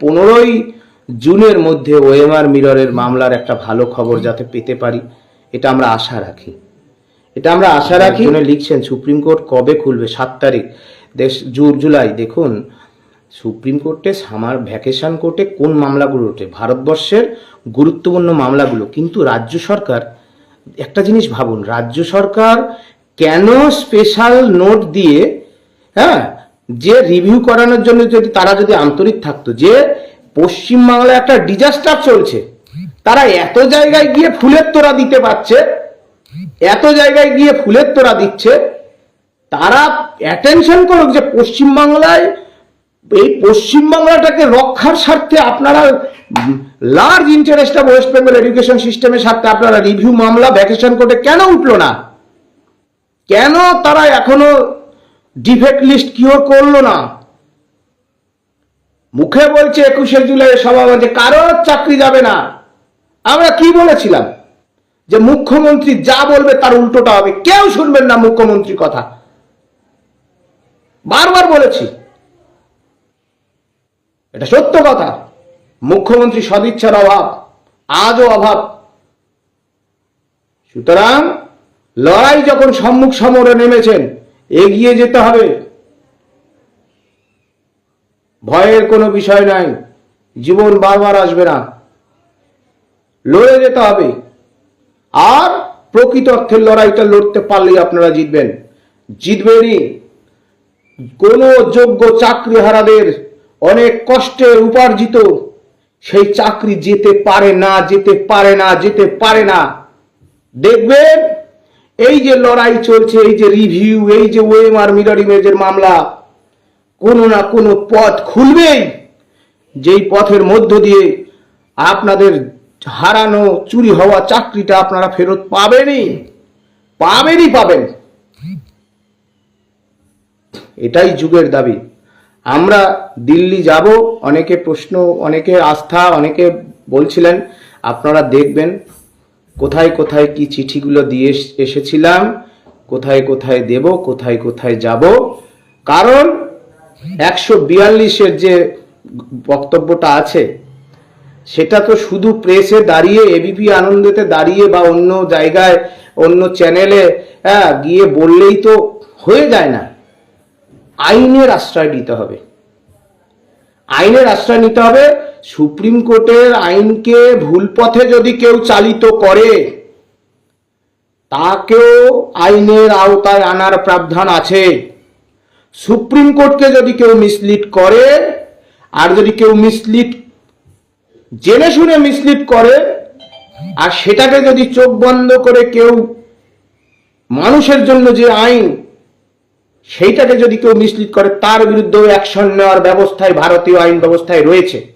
পনেরোই জুনের মধ্যে ওএমআর মিররের মামলার একটা ভালো খবর যাতে পেতে পারি, এটা আমরা আশা রাখি। এটা আমরা আশা রাখি। উনি লিখছেন, সুপ্রিম কোর্ট কবে খুলবে? সাত তারিখ, দেশ, জুন, জুলাই। দেখুন, সুপ্রিম কোর্টে সামার ভ্যাকেশন কোর্টে কোন মামলাগুলো ওঠে? ভারতবর্ষের গুরুত্বপূর্ণ মামলাগুলো। কিন্তু রাজ্য সরকার, একটা জিনিস ভাবুন, রাজ্য সরকার কেন স্পেশাল নোট দিয়ে হ্যাঁ যে রিভিউ করানোর জন্য যদি তারা যদি আন্তরিক থাকতো, যে পশ্চিমবাংলায় একটা ডিজাস্টার চলছে, তারা এত জায়গায় গিয়ে ফুলের তোড়া দিতে পারছে, এত জায়গায় গিয়ে ফুলের তোড়া দিচ্ছে, তারা অ্যাটেনশন করুক যে পশ্চিমবাংলায়, এই পশ্চিমবাংলাটাকে রক্ষার স্বার্থে আপনারা large interest of West Bengal education সিস্টেমের স্বার্থে আপনারা রিভিউ মামলা ভ্যাকেশন কোর্টে কেন উঠল না? কেন তারা এখনও ডিফেক্ট লিস্ট কিওর করল না। মুখে বলছে একুশে জুলাই সভাপতি, কারোর চাকরি যাবে না। আমরা কি বলেছিলাম? যে মুখ্যমন্ত্রী যা বলবে তার উল্টোটা হবে। কেউ শুনবেন না মুখ্যমন্ত্রীর কথা। বারবার বলেছি। এটা সত্য কথা। মুখ্যমন্ত্রী সদিচ্ছার অভাব, আজও অভাব। সুতরাং লড়াই যখন সম্মুখ সমরে নেমেছেন এগিয়ে যেতে হবে। ভয়ের কোনো বিষয় নাই। জীবন বারবার আসবে না। লড়ে যেতে হবে। আর প্রকৃত অর্থের লড়াইটা লড়তে পারলেই আপনারা জিতবেন। জিতবেনই কোনো যোগ্য চাকরিহারাদের অনেক কষ্টে উপার্জিত। সেই চাকরি যেতে পারে না, যেতে পারে না, যেতে পারে না। দেখবেন এই যে লড়াই চলছে, এই যে রিভিউ এই যে ওয়েমার মিরর ইমেজের মামলা, কোনো না কোনো পথ খুলবেই। যেই পথের মধ্য দিয়ে আপনাদের হারানো, চুরি হওয়া চাকরিটা আপনারা ফেরত পাবেনই। পাবেনই পাবেন। এটাই যুগের দাবি। আমরা দিল্লি যাব, অনেকে প্রশ্ন, অনেকে আস্থা, অনেকে বলছিলেন, আপনারা দেখবেন কোথায় কোথায় কি চিঠিগুলো দিয়ে এসেছিলাম, কোথায় কোথায় দেব, কোথায় কোথায় যাব। কারণ একশো বিয়াল্লিশের যে বক্তব্যটা আছে, সেটা তো শুধু প্রেসে দাঁড়িয়ে, এবিপি আনন্দেতে দাঁড়িয়ে বা অন্য জায়গায়, অন্য চ্যানেলে হ্যাঁ গিয়ে বললেই তো হয়ে যায় না। আইনের আশ্রয় নিতে হবে। আইনের আশ্রয় নিতে হবে। সুপ্রিম কোর্টের আইনকে ভুল পথে যদি কেউ চালিত করে, তাকেও আইনের আওতায় আনার প্রাবধান আছে। সুপ্রিম কোর্টকে যদি কেউ মিসলিড করে, আর যদি কেউ মিসলিড, জেনে শুনে মিসলিড করে, আর সেটাকে যদি চোখ বন্ধ করে কেউ মানুষের জন্য যে আইন সেইটাকে যদি কেউ মিসলিড করে, তার বিরুদ্ধেও অ্যাকশন নেওয়ার ব্যবস্থায়, ভারতীয় আইন ব্যবস্থায় রয়েছে।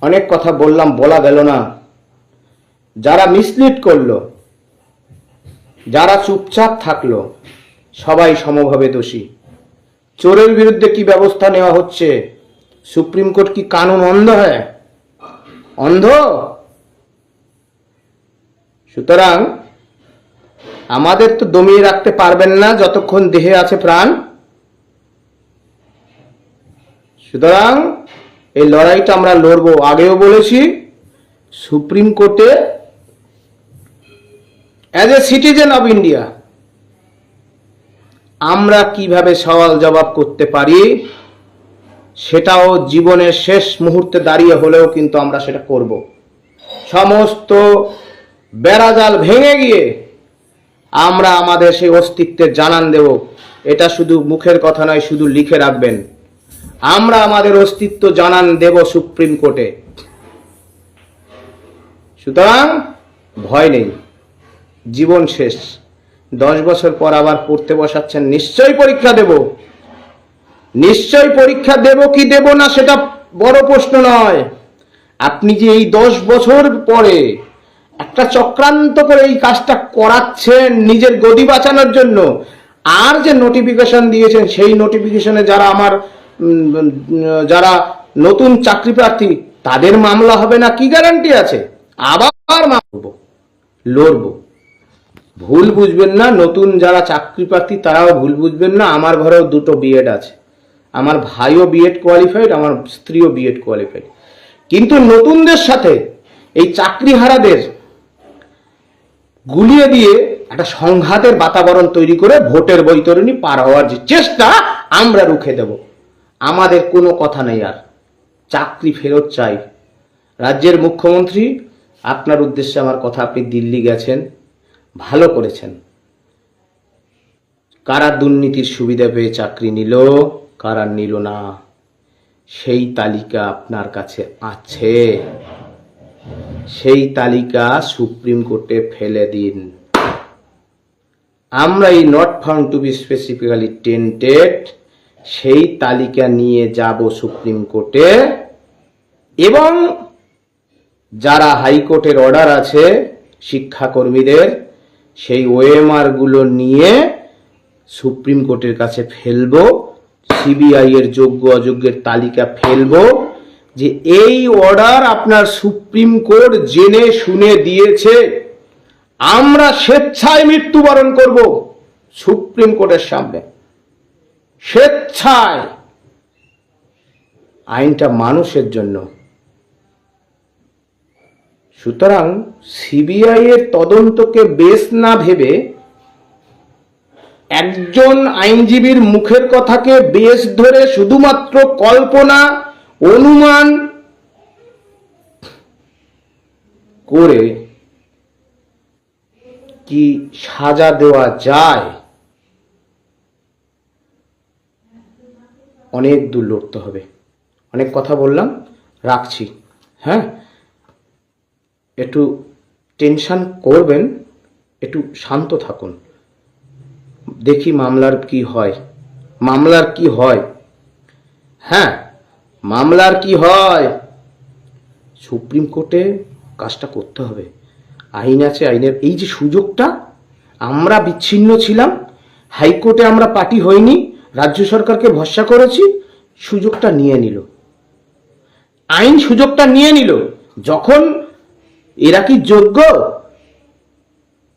অনেক কথা বললাম, বলা গেল না। যারা মিসলিড করল, যারা চুপচাপ থাকল, সবাই সমভাবে দোষী। চোরের বিরুদ্ধে কি ব্যবস্থা নেওয়া হচ্ছে? সুপ্রিম কোর্ট কি কানুন অন্ধ হয়? অন্ধ? সুতরাং আমাদের তো দমিয়ে রাখতে পারবেন না যতক্ষণ দেহে আছে প্রাণ। সুতরাং এই লড়াইটা আমরা লড়বো। আগেও বলেছি, সুপ্রিম কোর্টে as a citizen of India আমরা কীভাবে সওয়াল জবাব করতে পারি, সেটাও জীবনের শেষ মুহূর্তে দাঁড়িয়ে হলেও কিন্তু আমরা সেটা করব। সমস্ত বেড়াজাল ভেঙে গিয়ে আমরা আমাদের সেই অস্তিত্বের জানান দেব। এটা শুধু মুখের কথা নয়, শুধু লিখে রাখবেন। আমরা আমাদের অস্তিত্ব জানান দেব সুপ্রিম কোর্টে। সুতরাং ভয় নেই। জীবন শেষ। দশ বছর পর আবার পড়তে বসাচ্ছেন। নিশ্চয়ই পরীক্ষা দেব। নিশ্চয়ই পরীক্ষা দেব কি দেব না সেটা বড় প্রশ্ন নয়। আপনি যে এই দশ বছর পরে একটা চক্রান্ত করে এই কাজটা করাচ্ছেন নিজের গদি বাঁচানোর জন্য। আর যে নোটিফিকেশন দিয়েছেন, সেই নোটিফিকেশনে যারা আমার যারা নতুন চাকরি প্রার্থী, তাদের মামলা হবে না? কি গ্যারান্টি আছে? আবার মামলা লড়বো। ভুল বুঝবেন না, নতুন যারা চাকরি প্রার্থী, তারাও ভুল বুঝবেন না। আমার ঘরেও দুটো বিএড আছে। আমার ভাইও বিএড কোয়ালিফাইড আমার স্ত্রীও বিএড কোয়ালিফাইড কিন্তু নতুনদের সাথে এই চাকরিহারাদের গুলিয়ে দিয়ে একটা সংঘাতের বাতাবরণ তৈরি করে ভোটের বৈতরণী পার হওয়ার যে চেষ্টা আমরা রুখে দেব। আমাদের কোনো কথা নেই আর। চাকরি ফেরত চাই। রাজ্যের মুখ্যমন্ত্রী, আপনার উদ্দেশ্যে আমার কথা আপনি দিল্লি গেছেন, ভালো করেছেন। কারা দুর্নীতির সুবিধা পেয়ে চাকরি নিল, কারা নিল না, সেই তালিকা আপনার কাছে আছে। সেই তালিকা সুপ্রিম কোর্টে ফেলে দিন। আমরা এই not found to be specifically tainted সেই তালিকা নিয়ে যাব সুপ্রিম কোর্টে। এবং যারা হাইকোর্টের অর্ডার আছে, শিক্ষাকর্মীদের, সেই ওএমআরগুলো নিয়ে সুপ্রিম কোর্টের কাছে ফেলব সিবিআই এর যোগ্য অযোগ্যের তালিকা ফেলব যে এই অর্ডার আপনার সুপ্রিম কোর্ট জেনে শুনে দিয়েছে। আমরা স্বেচ্ছায় মৃত্যুবরণ করব সুপ্রিম কোর্টের সামনে। স্বেচ্ছায়। আইনটা মানুষের জন্য। সুতরাং সিবিআই এর তদন্তকে বেশ না ভেবে একজন আইনজীবীর মুখের কথাকে বেশ ধরে শুধুমাত্র কল্পনা অনুমান করে কি সাজা দেওয়া যায়? অনেক দূর লড়তে হবে। অনেক কথা বললাম, রাখছি। হ্যাঁ? একটু টেনশন করবেন, একটু শান্ত থাকুন। দেখি মামলার কি হয়। মামলার কি হয়? হ্যাঁ? মামলার কি হয়? সুপ্রিম কোর্টে কাজটা করতে হবে। আইন আছে, আইনের এই যে সুযোগটা, আমরা বিচ্ছিন্ন ছিলাম, হাইকোর্টে আমরা পার্টি হইনি, রাজ্য সরকারকে ভরসা করেছি, সুযোগটা নিয়ে নিল। আইন সুযোগটা নিয়ে নিল। যখন এরা কি যোগ্য?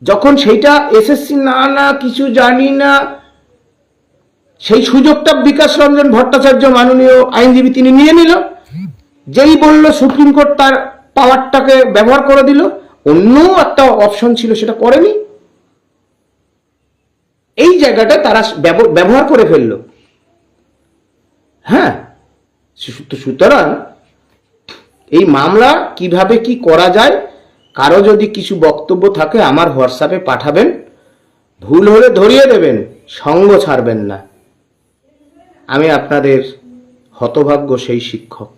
যখন সেইটা এসএসসি, না না, কিছু জানি না সেই সুযোগটা বিকাশ রঞ্জন ভট্টাচার্য মাননীয় আইনজীবী তিনি নিয়ে নিল। যেই বলল সুপ্রিম কোর্ট তার পাওয়ারটাকে ব্যবহার করে দিল, অন্য একটা অপশন ছিল সেটা করেনি। এই জায়গাটা তারা ব্যব- ব্যবহার করে ফেলল। হ্যাঁ সুতরাং এই মামলা কীভাবে কি করা যায়, কারও যদি কিছু বক্তব্য থাকে আমার হোয়াটসঅ্যাপে পাঠাবেন। ভুল হলে ধরিয়ে দেবেন, সঙ্গ ছাড়বেন না। আমি আপনাদের হতভাগ্য সেই শিক্ষক।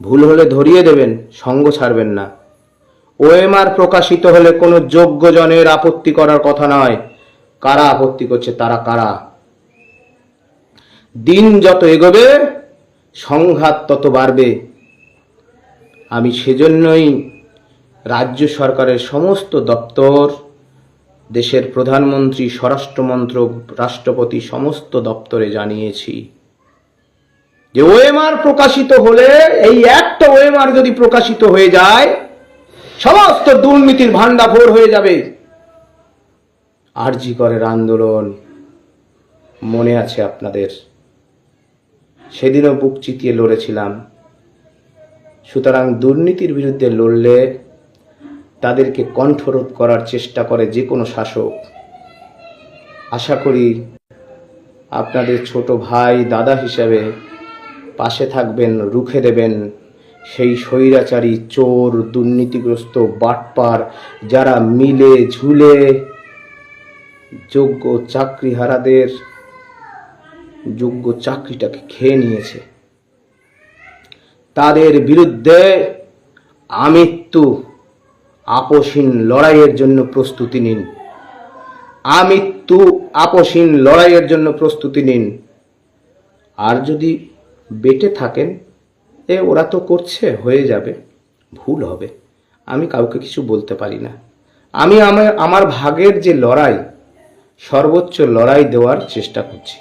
ভুল হলে ধরিয়ে দেবেন, সঙ্গ ছাড়বেন না। ওএমআর প্রকাশিত হলে কোনো যোগ্যজনের আপত্তি করার কথা নয়। কারা আপত্তি করছে, তারা কারা? দিন যত এগোবে, সংঘাত তত বাড়বে। আমি সেজন্যই রাজ্য সরকারের সমস্ত দপ্তর দেশের প্রধানমন্ত্রী স্বরাষ্ট্রমন্ত্রক রাষ্ট্রপতি, সমস্ত দপ্তরে জানিয়েছি যে ওএমআর প্রকাশিত হলে, এই একটা ওএমআর যদি প্রকাশিত হয়ে যায়, সমস্ত দুর্নীতির ভান্ডাফোর হয়ে যাবে। আরজি করের আন্দোলন মনে আছে আপনাদের? সেদিনও বুক চিতিয়ে লড়েছিলাম। সুতরাং দুর্নীতির বিরুদ্ধে লড়লে তাদেরকে কণ্ঠরোধ করার চেষ্টা করে যে কোনো শাসক। আশা করি আপনাদের ছোট ভাই, দাদা হিসাবে পাশে থাকবেন, রুখে দেবেন সেই স্বৈরাচারী, চোর, দুর্নীতিগ্রস্ত, বাটপার যারা মিলে ঝুলে যোগ্য চাকরিহারাদের যোগ্য চাকরিটাকে খেয়ে নিয়েছে। তাদের বিরুদ্ধে আমৃত্যু আপসীন লড়াইয়ের জন্য প্রস্তুতি নিন। আমৃত্যু আপসীন লড়াইয়ের জন্য প্রস্তুতি নিন। আর যদি বেটে থাকেন, এ ওরা তো করছে, হয়ে যাবে, ভুল হবে। আমি কাউকে কিছু বলতে পারি না। আমি আমার আমার ভাগের যে লড়াই, সর্বোচ্চ লড়াই দেওয়ার চেষ্টা করছি।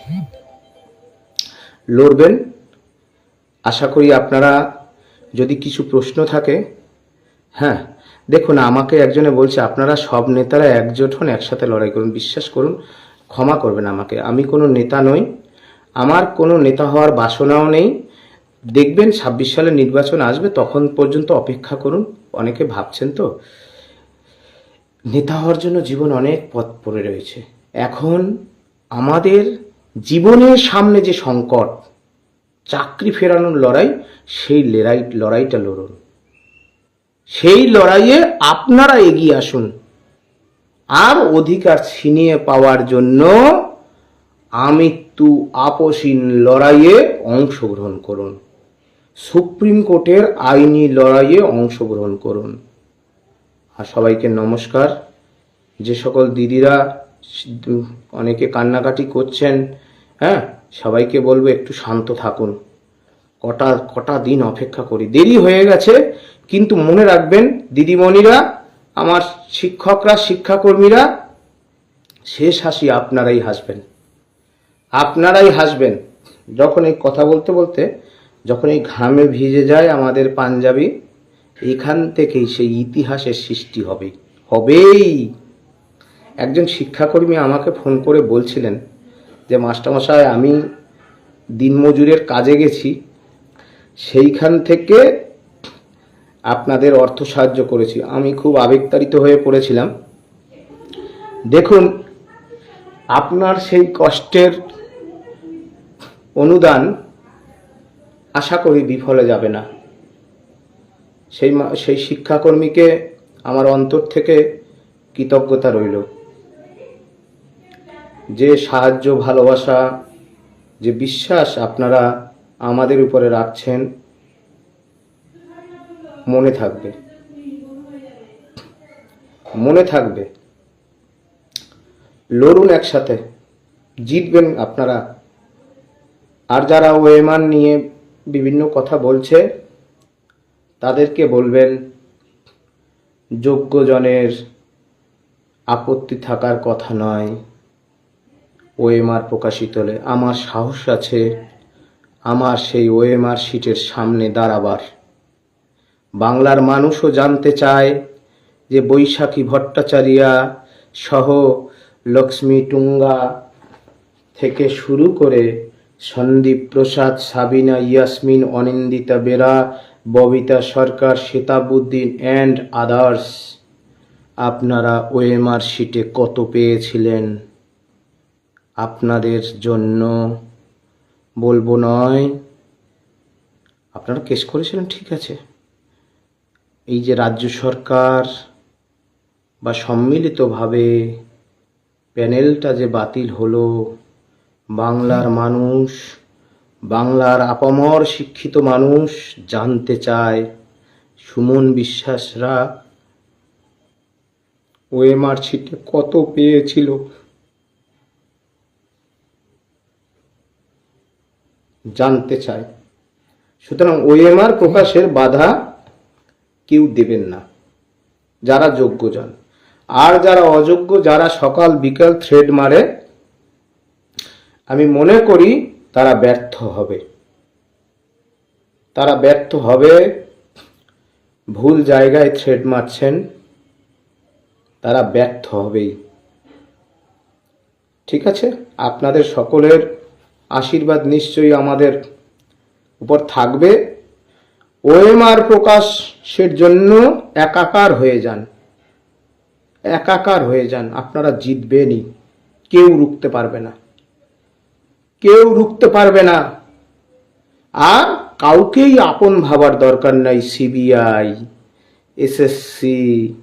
লড়বেন? আশা করি আপনারা যদি কিছু প্রশ্ন থাকে হ্যাঁ দেখুন, আমাকে একজনে বলছে, আপনারা সব নেতারা একজোট হন, একসাথে লড়াই করুন, বিশ্বাস করুন, ক্ষমা করবেন আমাকে। আমি কোনো নেতা নই, আমার কোনো নেতা হওয়ার বাসনাও নেই। দেখবেন, ছাব্বিশ সালে নির্বাচন আসবে, তখন পর্যন্ত অপেক্ষা করুন। অনেকে ভাবছেন তো, নেতা হওয়ার জন্য জীবন অনেক পথ পড়ে রয়েছে। এখন আমাদের জীবনের সামনে যে সংকট, চাকরি ফেরানোর লড়াই, সেই লড়াই, লড়াইটা লড়ুন। সেই লড়াইয়ে আপনারা এগিয়ে আসুন। আর অধিকার ছিনিয়ে পাওয়ার জন্য আমৃত্যু আপসীন লড়াইয়ে অংশগ্রহণ করুন। সুপ্রিম কোর্টের আইনি লড়াইয়ে অংশগ্রহণ করুন। আর সবাইকে নমস্কার। যে সকল দিদিরা অনেকে কান্নাকাটি করছেন হ্যাঁ সবাইকে বলব একটু শান্ত থাকুন। কটা কটা দিন অপেক্ষা করি। দেরি হয়ে গেছে কিন্তু মনে রাখবেন, দিদিমণিরা, আমার শিক্ষকরা, শিক্ষাকর্মীরা, শেষ হাসি আপনারাই হাসবেন। আপনারাই হাসবেন। যখন এই কথা বলতে বলতে, যখন এই ঘামে ভিজে যায় আমাদের পাঞ্জাবি, এখান থেকেই সেই ইতিহাসের সৃষ্টি হবে। হবেই। একজন শিক্ষাকর্মী আমাকে ফোন করে বলছিলেন যে, মাস্টারমশাই, আমি দিনমজুরের কাজে গেছি। সেইখান থেকে আপনাদের অর্থ সাহায্য করেছি আমি খুব আবেগতাড়িত হয়ে পড়েছিলাম। দেখুন, আপনার সেই কষ্টের অনুদান আশা করি বিফলে যাবে না। সেই সেই শিক্ষাকর্মীকে আমার অন্তর থেকে কৃতজ্ঞতা রইল। যে সাহায্য, ভালোবাসা, যে বিশ্বাস আপনারা আমাদের উপরে রাখছেন মনে থাকবে। মনে থাকবে। লড়ুন একসাথে। জিতবেন আপনারা। আর যারা ওয়েমান নিয়ে বিভিন্ন কথা বলছে, তাদেরকে বলবেন, যোগ্যজনের আপত্তি থাকার কথা নয়। ওএমআর প্রকাশিত হলে আমার সাহস আছে। আমার সেই ওএমআর সিটের সামনে দাঁড়াবার। বাংলার মানুষও জানতে চায় যে বৈশাখী ভট্টাচারিয়া সহ লক্ষ্মী টুঙ্গা থেকে শুরু করে সন্দীপ প্রসাদ, সাবিনা ইয়াসমিন, অনিন্দিতা বেরা, ববিতা সরকার শেতাবুদ্দিন অ্যান্ড আদার্স আপনারা ওএমআর শিটে কত পেয়েছিলেন? আপনাদের জন্য বলব নয়। আপনারা কেস করেছিলেন, ঠিক আছে। এই যে রাজ্য সরকার বা সম্মিলিতভাবে প্যানেলটা যে বাতিল হলো, বাংলার মানুষ, বাংলার আপামর শিক্ষিত মানুষ জানতে চায় সুমন বিশ্বাসরা, ওএমআর ছিটে কত পেয়েছিল? জানতে চায়। সুতরাং ওএমআর প্রকাশের বাধা কেউ দেবেন না। যারা যোগ্যজন। আর যারা অযোগ্য, যারা সকাল, বিকাল থ্রেড মারে, আমি মনে করি তারা ব্যর্থ হবে। তারা ব্যর্থ হবে, ভুল জায়গায় থ্রেড মারছেন, তারা ব্যর্থ হবেই। ঠিক আছে? আপনাদের সকলের আশীর্বাদ নিশ্চয়ই আমাদের উপর থাকবে। ওএমআর প্রকাশের জন্য একাকার হয়ে যান। একাকার হয়ে যান। আপনারা জিতবেনই। কেউ রুখতে পারবে না। কেউ রুখতে পারবে না। আর কাউকেই আপন ভাবার দরকার নাই সিবিআই, এসএসসি,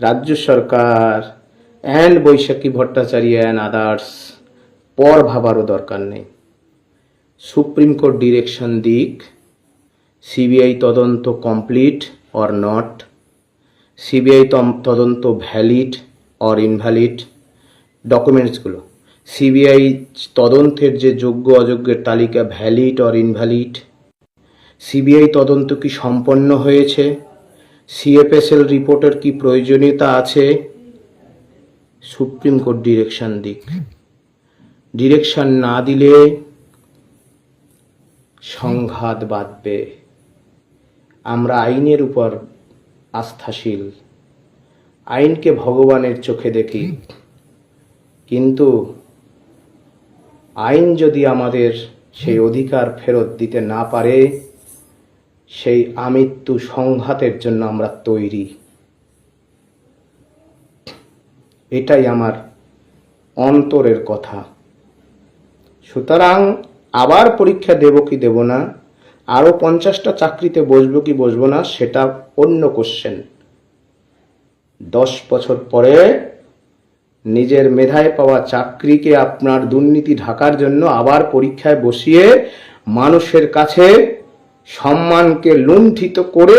রাজ্য সরকার, and Baishakhi Bhattacharya and others. পর ভাবারও দরকার নেই। সুপ্রিম কোর্ট ডিরেকশন দিক। সিবিআই তদন্ত কমপ্লিট অর নট সিবিআই তদন্ত ভ্যালিড অর ইনভ্যালিড ডকুমেন্টসগুলো সিবিআই তদন্তের যে যোগ্য অযোগ্যের তালিকা ভ্যালিড অর ইনভ্যালিড সিবিআই তদন্ত কি সম্পন্ন হয়েছে? সিএফএসএল রিপোর্টের কি প্রয়োজনীয়তা আছে? সুপ্রিম কোর্ট ডিরেকশন দিক। ডিরেকশন না দিলে সংঘাত বাঁধবে। আমরা আইনের উপর আস্থাশীল। আইনকে ভগবানের চোখে দেখি। কিন্তু আইন যদি আমাদের সেই অধিকার ফেরত দিতে না পারে, সেই আমৃত্যু সংঘাতের জন্য আমরা তৈরি। এটাই আমার অন্তরের কথা। সুতরাং আবার পরীক্ষা দেব কি দেব না আরও পঞ্চাশটা চাকরিতে বসবো কি বসবো না সেটা অন্য কোশ্চেন দশ বছর পরে নিজের মেধায় পাওয়া চাকরিকে আপনার দুর্নীতি ঢাকার জন্য আবার পরীক্ষায় বসিয়ে মানুষের কাছে সম্মানকে লুণ্ঠিত করে,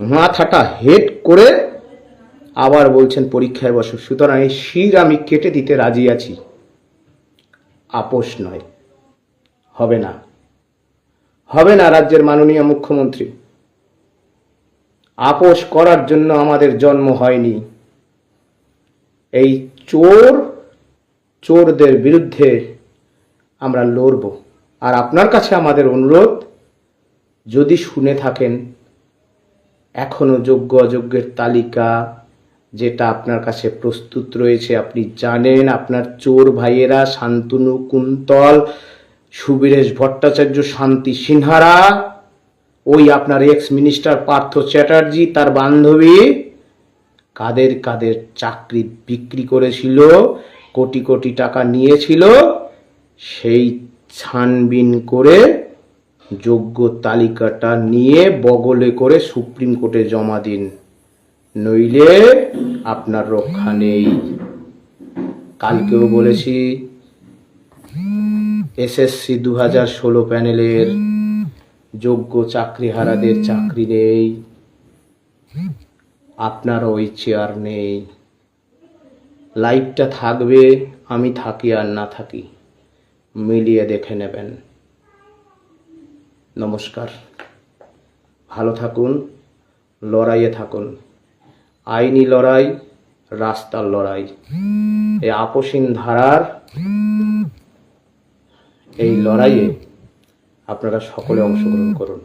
মাথাটা হেড করে আবার বলছেন পরীক্ষায় বসো। সুতরাং এই শির আমি কেটে দিতে রাজি আছি। আপোষ নয়। হবে না। হবে না রাজ্যের মাননীয় মুখ্যমন্ত্রী। আপোষ করার জন্য আমাদের জন্ম হয়নি। এই চোর, চোরদের বিরুদ্ধে আমরা লড়ব। আর আপনার কাছে আমাদের অনুরোধ, যদি শুনে থাকেন, এখনও যোগ্য অযোগ্যের তালিকা যেটা আপনার কাছে প্রস্তুত রয়েছে, আপনি জানেন আপনার চোর ভাইয়েরা শান্তনু কুন্তল সুবীরেশ ভট্টাচার্য, শান্তি সিনহারা, ওই আপনার এক্স মিনিস্টার পার্থ চ্যাটার্জি, তার বান্ধবী, কাদের কাদের চাকরি বিক্রি করেছিল, কোটি কোটি টাকা নিয়েছিল, সেই ছানবিন করে যোগ্য তালিকাটা নিয়ে বগলে করে সুপ্রিম কোর্টে জমা দিন। নইলে আপনার রক্ষা নেই। কালকেও বলেছি। এসএসসি দু হাজার ষোলো প্যানেলের যোগ্য চাকরিহারাদের চাকরি নেই। আপনার ওই চেয়ার নেই। লাইভটা থাকবে আমি থাকি আর না থাকি মিলিয়ে দেখে নেবেন। নমস্কার। ভালো থাকুন লড়াইয়ে থাকুন। আইনি লড়াই রাস্তার লড়াই। এই আপসীন ধারার এই লড়াইয়ে আপনারা সকলে অংশগ্রহণ করুন।